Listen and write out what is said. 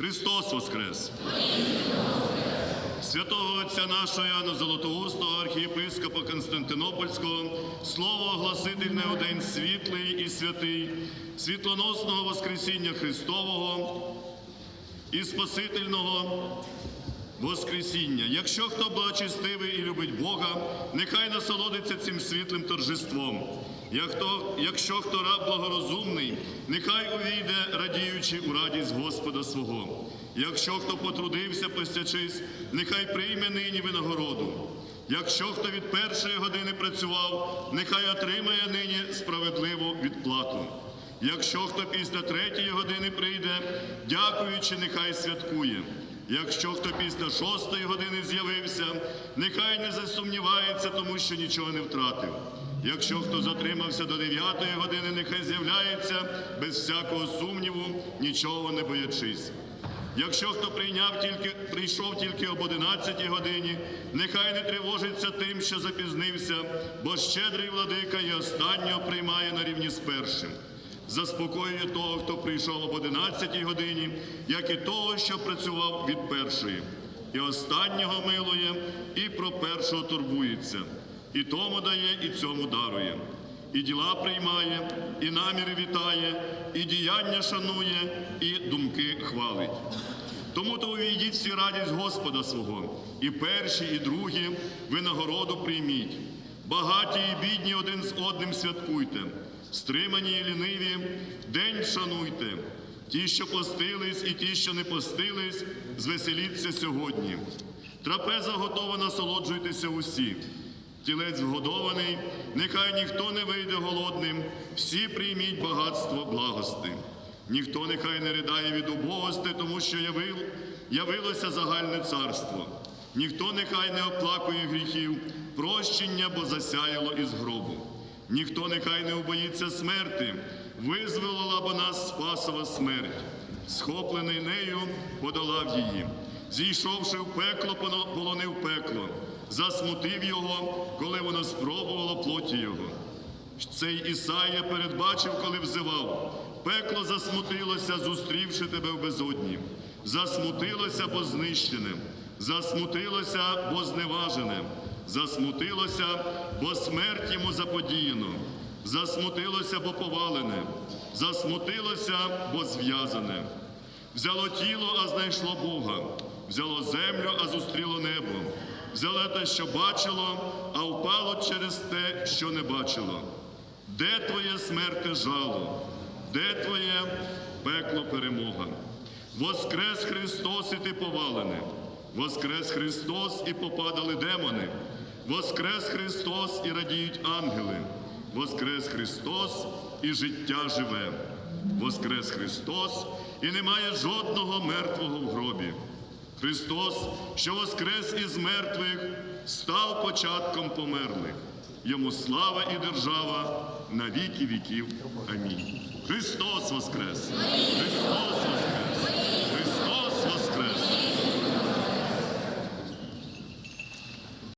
Христос Воскрес! Святого Отця нашого Яна Золотоустого, архієпископа Константинопольського, слово огласительне у день світлий і святий, світлоносного Воскресіння Христового і Спасительного Воскресіння. Якщо хто благочестивий і любить Бога, нехай насолодиться цим світлим торжеством. Як Якщо хто раб благорозумний, нехай увійде, радіючи у радість Господа свого. Якщо хто потрудився, постячись, нехай прийме нині винагороду. Якщо хто від першої години працював, нехай отримає нині справедливу відплату. Якщо хто після третьої години прийде, дякуючи, нехай святкує. Якщо хто після шостої години з'явився, нехай не засумнівається, тому що нічого не втратив. Якщо хто затримався до дев'ятої години, нехай з'являється без всякого сумніву, нічого не боячись. Якщо хто прийняв тільки, прийшов тільки об 11 годині, нехай не тривожиться тим, що запізнився, бо щедрий владика і останнього приймає на рівні з першим. Заспокоює того, хто прийшов об 11 годині, як і того, що працював від першої. І останнього милує, і про першого турбується. І тому дає, і цьому дарує. І діла приймає, і наміри вітає, і діяння шанує, і думки хвалить. Тому то увійдіть всі радість Господа свого, і перші, і другі винагороду прийміть. Багаті і бідні один з одним святкуйте, стримані і ліниві, день вшануйте. Ті, що постились, і ті, що не постились, звеселіться сьогодні. Трапеза готова, насолоджуйтеся усі. Тілець вгодований, нехай ніхто не вийде голодним, всі прийміть багатство благости. Ніхто нехай не ридає від убогости, тому що явил, явилося загальне царство. Ніхто нехай не оплакує гріхів, прощення, бо засяяло із гробу. Ніхто нехай не убоїться смерти, визволила бо нас спасова смерть. Схоплений нею, подолав її. Зійшовши в пекло, полонив пекло, засмутив його, коли воно спробувало плоті його. Цей Ісая передбачив, коли взивав. Пекло засмутилося, зустрівши тебе в безодні. Засмутилося, бо знищене, засмутилося, бо зневажене, засмутилося, бо смерть йому заподіяно, засмутилося, бо повалене, засмутилося, бо зв'язане. Взяло тіло, а знайшло Бога, взяло землю, а зустріло небо, взяло те, що бачило, а впало через те, що не бачило. Де твоє смерте жало? Де твоє пекло перемога? Воскрес Христос, і ти повалене. Воскрес Христос, і попадали демони. Воскрес Христос, і радіють ангели. Воскрес Христос, і життя живе. Воскрес Христос, і немає жодного мертвого в гробі. Христос, що воскрес із мертвих, став початком померлих. Йому слава і держава на віки віків. Амінь. Христос воскрес! Христос воскрес!